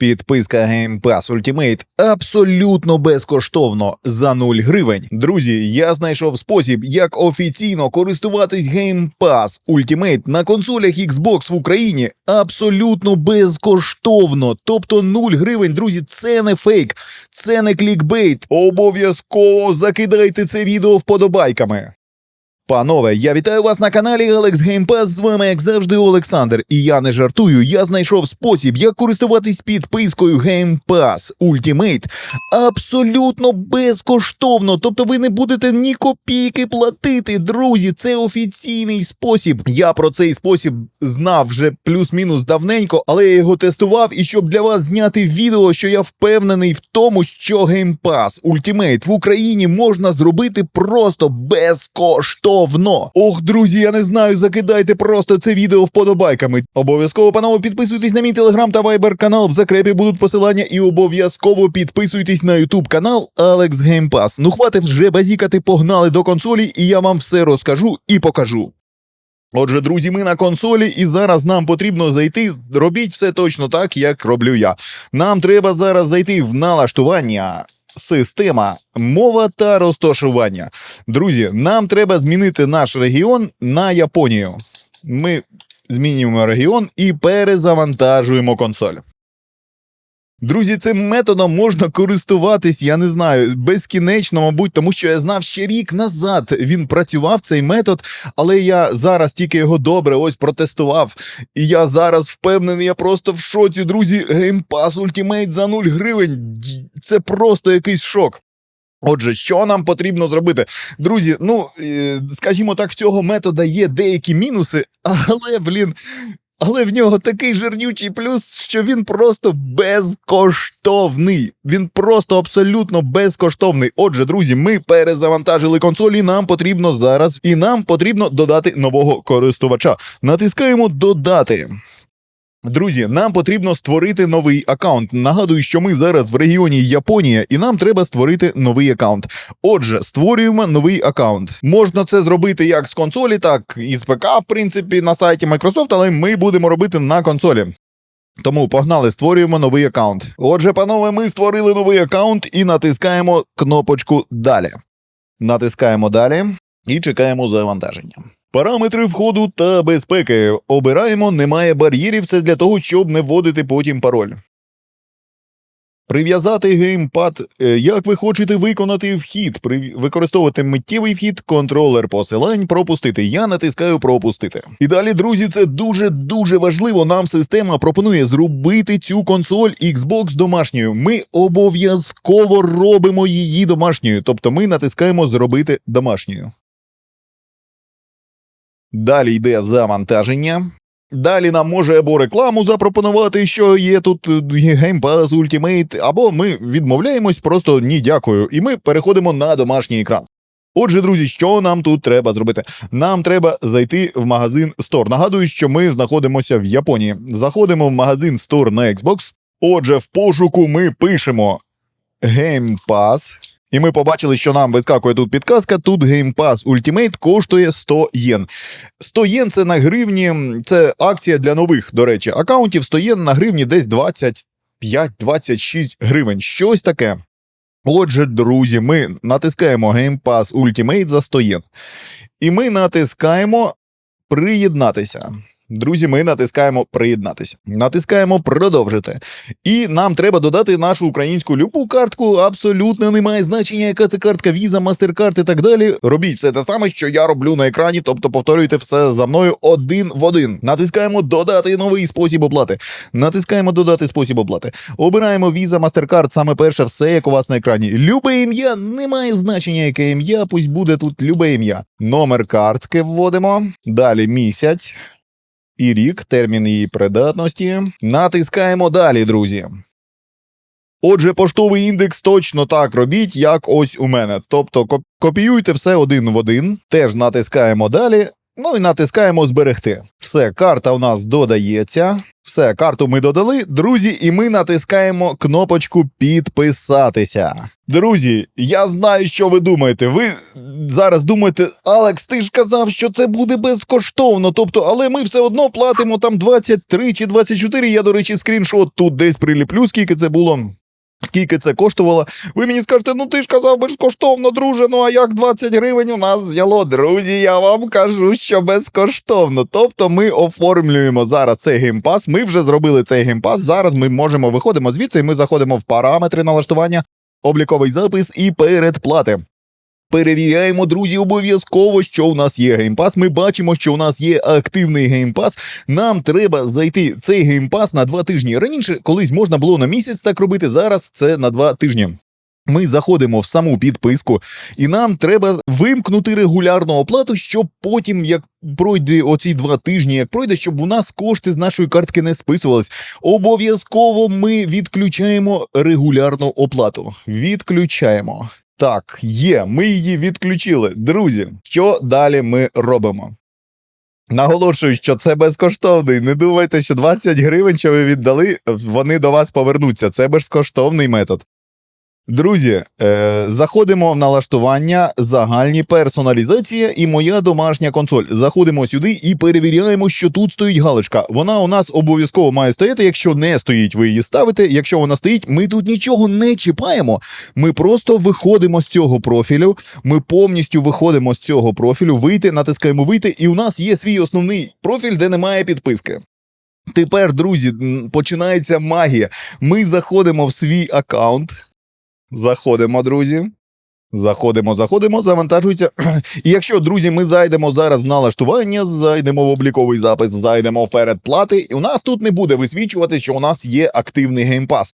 Підписка Game Pass Ultimate абсолютно безкоштовно за 0 гривень. Друзі, я знайшов спосіб, як офіційно користуватись Game Pass Ultimate на консолях Xbox в Україні абсолютно безкоштовно. Тобто 0 гривень, друзі, це не фейк, це не клікбейт. Обов'язково закидайте це відео вподобайками. Панове, я вітаю вас на каналі Alex Game Pass, З вами, як завжди, Олександр. І я не жартую. Я знайшов спосіб, як користуватись підпискою Game Pass Ultimate абсолютно безкоштовно. Тобто ви не будете ні копійки платити, друзі. Це офіційний спосіб. Я про цей спосіб знав вже плюс-мінус давненько, але я його тестував. І щоб для вас зняти відео, що я впевнений в тому, що Game Pass Ultimate в Україні можна зробити просто безкоштовно. Ох, друзі, я не знаю, закидайте просто це відео вподобайками. Обов'язково, панове, підписуйтесь на мій телеграм та вайбер канал. В закрепі будуть посилання, і обов'язково підписуйтесь на ютуб канал Game Pass. Ну хватить вже базікати, погнали до консолі, і я вам все розкажу і покажу. Отже, друзі, ми на консолі, і зараз нам потрібно зайти. Робіть все точно так, як роблю я. Нам треба зараз зайти в налаштування. Система, мова та розташування. Друзі, нам треба змінити наш регіон на Японію. Ми змінюємо регіон і перезавантажуємо консоль. Друзі, цим методом можна користуватись, я не знаю, безкінечно, мабуть, тому що я знав ще рік назад він працював цей метод, але я зараз тільки його добре ось протестував. І я зараз впевнений, я просто в шоці, друзі. Pass Ultimate за 0 гривень. Це просто якийсь шок. Отже, що нам потрібно зробити? Друзі, ну е, скажімо так, в цього метода є деякі мінуси, але, блін. Але в нього такий жирнючий плюс, що він просто безкоштовний. Він просто абсолютно безкоштовний. Отже, друзі, ми перезавантажили консолі. Нам потрібно зараз, і нам потрібно додати нового користувача. Натискаємо додати. Друзі, нам потрібно створити новий аккаунт. Нагадую, що ми зараз в регіоні Японія, і нам треба створити новий аккаунт. Отже, створюємо новий аккаунт. Можна це зробити як з консолі, так і з ПК, в принципі, на сайті Microsoft, але ми будемо робити на консолі. Тому погнали, створюємо новий аккаунт. Отже, панове, ми створили новий аккаунт і натискаємо кнопочку Далі. Натискаємо далі і чекаємо завантаження. Параметри входу та безпеки. Обираємо немає бар'єрів. Це для того, щоб не вводити потім пароль. Прив'язати геймпад. Е, Як ви хочете виконати вхід? При... Використовувати миттєвий вхід, контролер посилань, пропустити. Я натискаю пропустити. І далі, друзі, це дуже дуже важливо. Нам система пропонує зробити цю консоль Xbox домашньою. Ми обов'язково робимо її домашньою. Тобто ми натискаємо зробити домашньою. Далі йде завантаження. Далі нам може або рекламу запропонувати, що є тут е, Game Pass Ultimate, або ми відмовляємось, просто ні, дякую, і ми переходимо на домашній екран. Отже, друзі, що нам тут треба зробити? Нам треба зайти в магазин Store. Нагадую, що ми знаходимося в Японії. Заходимо в магазин Store на Xbox. Отже, в пошуку ми пишемо Game Pass. І ми побачили, що нам вискакує тут підказка. Тут Game Pass Ultimate коштує 100 єн. 100 єн це на гривні, це акція для нових, до речі, акаунтів 100 єн на гривні десь 25-26 гривень. Щось таке. Отже, друзі, ми натискаємо Game Pass Ultimate за 100 єн. І ми натискаємо приєднатися. Друзі, ми натискаємо приєднатися. Натискаємо продовжити. І нам треба додати нашу українську любу картку. Абсолютно немає значення, яка це картка, віза, MasterCard і так далі. Робіть все те саме, що я роблю на екрані, тобто повторюйте все за мною один в один. Натискаємо додати новий спосіб оплати. Натискаємо додати спосіб оплати. Обираємо віза, MasterCard, саме перше, все як у вас на екрані. Любе ім'я немає значення, яке ім'я. Пусть буде тут любе ім'я. Номер картки вводимо. Далі місяць і рік, термін її придатності. Натискаємо далі, друзі. Отже, поштовий індекс точно так робіть, як ось у мене. Тобто коп- копіюйте все один в один, теж натискаємо далі. Ну і натискаємо зберегти. Все, карта у нас додається. Все, карту ми додали, друзі, і ми натискаємо кнопочку підписатися. Друзі, я знаю, що ви думаєте. Ви зараз думаєте, Алекс, ти ж казав, що це буде безкоштовно. Тобто, але ми все одно платимо там 23 чи 24. Я, до речі, скріншот тут десь приліплю, скільки це було. Скільки це коштувало? Ви мені скажете, ну ти ж казав безкоштовно, друже. Ну а як 20 гривень у нас взяло? Друзі, я вам кажу, що безкоштовно. Тобто ми оформлюємо зараз цей геймпас. Ми вже зробили цей геймпас. Зараз ми можемо виходимо звідси, і ми заходимо в параметри налаштування, обліковий запис і передплати. Перевіряємо, друзі, обов'язково, що у нас є геймпас. Ми бачимо, що у нас є активний геймпас. Нам треба зайти цей геймпас на два тижні. Раніше колись можна було на місяць так робити. Зараз це на два тижні. Ми заходимо в саму підписку, і нам треба вимкнути регулярну оплату, щоб потім, як пройде оці два тижні, як пройде, щоб у нас кошти з нашої картки не списувались. Обов'язково ми відключаємо регулярну оплату. Відключаємо. Так, є, ми її відключили. Друзі, що далі ми робимо? Наголошую, що це безкоштовний. Не думайте, що 20 гривень, що ви віддали, вони до вас повернуться. Це безкоштовний метод. Друзі, е, заходимо в налаштування, загальні персоналізація і моя домашня консоль. Заходимо сюди і перевіряємо, що тут стоїть галочка. Вона у нас обов'язково має стояти. Якщо не стоїть, ви її ставите. Якщо вона стоїть, ми тут нічого не чіпаємо. Ми просто виходимо з цього профілю. Ми повністю виходимо з цього профілю, вийти, натискаємо вийти, і у нас є свій основний профіль, де немає підписки. Тепер, друзі, починається магія. Ми заходимо в свій аккаунт. Заходимо, друзі. Заходимо, заходимо, завантажується. І якщо, друзі, ми зайдемо зараз в налаштування, зайдемо в обліковий запис, зайдемо в передплати, і у нас тут не буде висвічувати, що у нас є активний геймпас.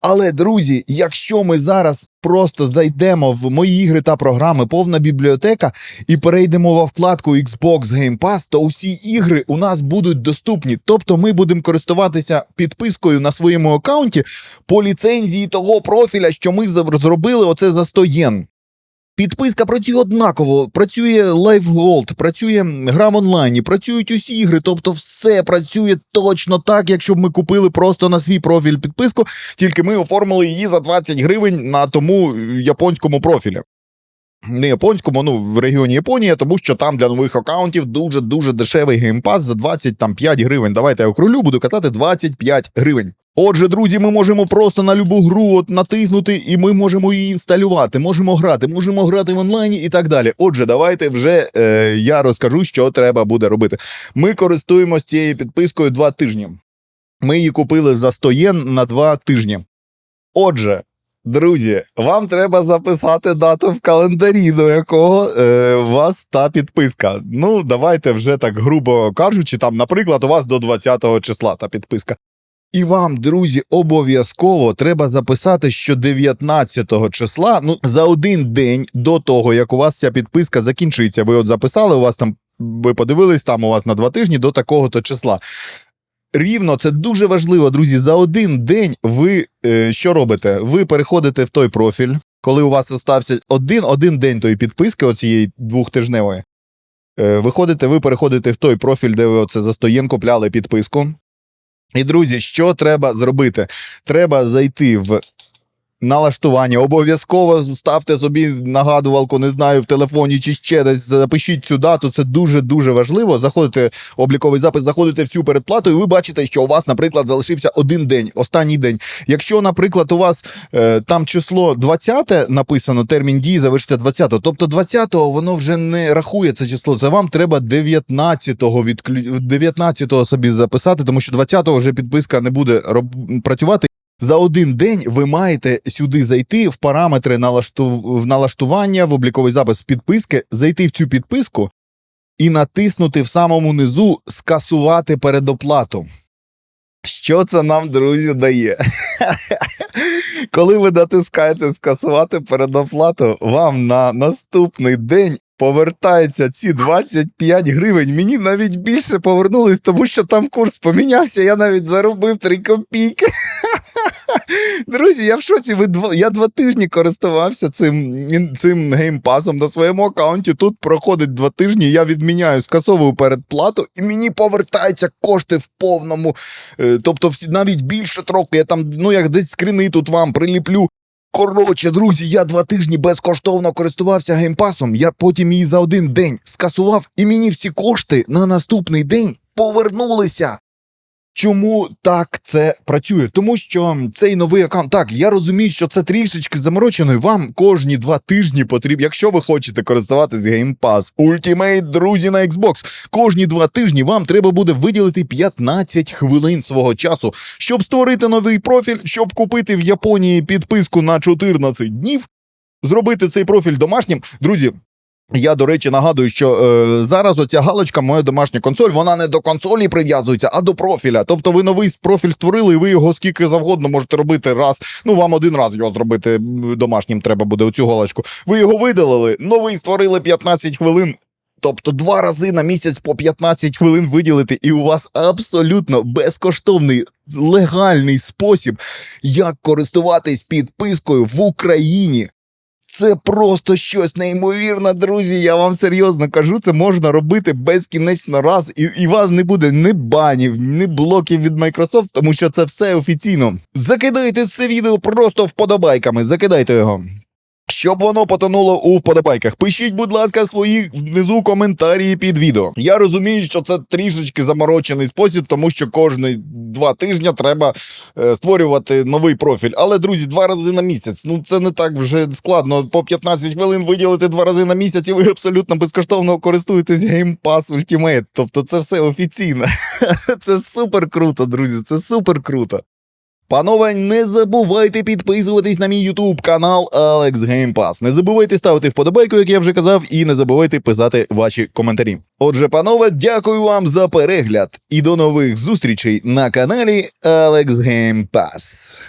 Але, друзі, якщо ми зараз просто зайдемо в мої ігри та програми, повна бібліотека, і перейдемо во вкладку Xbox Game Pass, то усі ігри у нас будуть доступні. Тобто ми будемо користуватися підпискою на своєму аккаунті по ліцензії того профіля, що ми зробили оце за 100 єн. Підписка працює однаково, працює Live Gold, працює гра в онлайні, працюють усі ігри, тобто все працює точно так, якщо б ми купили просто на свій профіль підписку, тільки ми оформили її за 20 гривень на тому японському профілі. Не японському, ну в регіоні Японія, тому що там для нових аккаунтів дуже дуже дешевий геймпас за 25 гривень. Давайте я окрулю, буду казати 25 гривень. Отже, друзі, ми можемо просто на любу гру от натиснути, і ми можемо її інсталювати, можемо грати, можемо грати в онлайні і так далі. Отже, давайте вже е, я розкажу, що треба буде робити. Ми користуємося цією підпискою два тижні. Ми її купили за 100 єн на два тижні. Отже, друзі, вам треба записати дату в календарі, до якого е, у вас та підписка. Ну, давайте вже так грубо кажучи, там, наприклад, у вас до 20 числа та підписка. І вам, друзі, обов'язково треба записати, що 19 числа, ну за один день до того, як у вас ця підписка закінчиться. Ви от записали, у вас там ви подивились, там у вас на два тижні до такого-то числа. Рівно це дуже важливо, друзі. За один день ви е, що робите? Ви переходите в той профіль, коли у вас остався один, один день тої підписки, оцієї двохтижневої. Е, виходите, ви переходите в той профіль, де ви оце за 100 єн купляли підписку. І, друзі, що треба зробити? Треба зайти в налаштування. Обов'язково ставте собі нагадувалку, не знаю, в телефоні чи ще десь. Запишіть цю дату. Це дуже дуже важливо. Заходите обліковий запис, заходите в цю передплату, і ви бачите, що у вас, наприклад, залишився один день, останній день. Якщо, наприклад, у вас е, там число 20 написано, термін дії завершиться 20, тобто 20-го воно вже не рахує це число. Це вам треба 19-го відклю... 19-го собі записати, тому що 20-го вже підписка не буде роб... працювати. За один день ви маєте сюди зайти в параметри налашту... в налаштування, в обліковий запис підписки, зайти в цю підписку і натиснути в самому низу скасувати передоплату. Що це нам, друзі, дає? Коли ви натискаєте скасувати передоплату, вам на наступний день повертаються ці 25 гривень. Мені навіть більше повернулись, тому що там курс помінявся, я навіть заробив 3 копійки. Друзі, я в шоці. Ви дво... Я два тижні користувався цим, цим геймпасом на своєму аккаунті. Тут проходить два тижні, я відміняю, скасовую передплату, і мені повертаються кошти в повному. Е, Тобто, всі, навіть більше трохи. Я там, ну як десь скрини тут вам приліплю. Коротше, друзі, я два тижні безкоштовно користувався геймпасом. Я потім її за один день скасував, і мені всі кошти на наступний день повернулися. Чому так це працює? Тому що цей новий аккаунт, так, я розумію, що це трішечки заморочено, і вам кожні два тижні потрібно, якщо ви хочете користуватись Game Pass Ultimate, друзі, на Xbox, кожні два тижні вам треба буде виділити 15 хвилин свого часу, щоб створити новий профіль, щоб купити в Японії підписку на 14 днів, зробити цей профіль домашнім. Друзі, я, до речі, нагадую, що е, зараз оця галочка, моя домашня консоль, вона не до консолі прив'язується, а до профіля. Тобто ви новий профіль створили, і ви його скільки завгодно можете робити раз. Ну, вам один раз його зробити домашнім треба буде оцю галочку. Ви його видалили, новий створили 15 хвилин. Тобто два рази на місяць по 15 хвилин виділити, і у вас абсолютно безкоштовний легальний спосіб, як користуватись підпискою в Україні. Це просто щось неймовірне, друзі. Я вам серйозно кажу, це можна робити безкінечно раз, і, і вас не буде ні банів, ні блоків від Microsoft, тому що це все офіційно. Закидайте це відео просто вподобайками, закидайте його. Щоб воно потонуло у вподобайках. Пишіть, будь ласка, свої внизу коментарі під відео. Я розумію, що це трішечки заморочений спосіб, тому що кожні два тижні треба е, створювати новий профіль. Але, друзі, два рази на місяць. Ну це не так вже складно. По 15 хвилин виділити два рази на місяць, і ви абсолютно безкоштовно користуєтесь Game Pass Ultimate. Тобто це все офіційно. Це супер круто, друзі. Це супер круто. Панове, не забувайте підписуватись на мій YouTube канал Game Pass. Не забувайте ставити вподобайку, як я вже казав, і не забувайте писати ваші коментарі. Отже, панове, дякую вам за перегляд і до нових зустрічей на каналі Game Pass.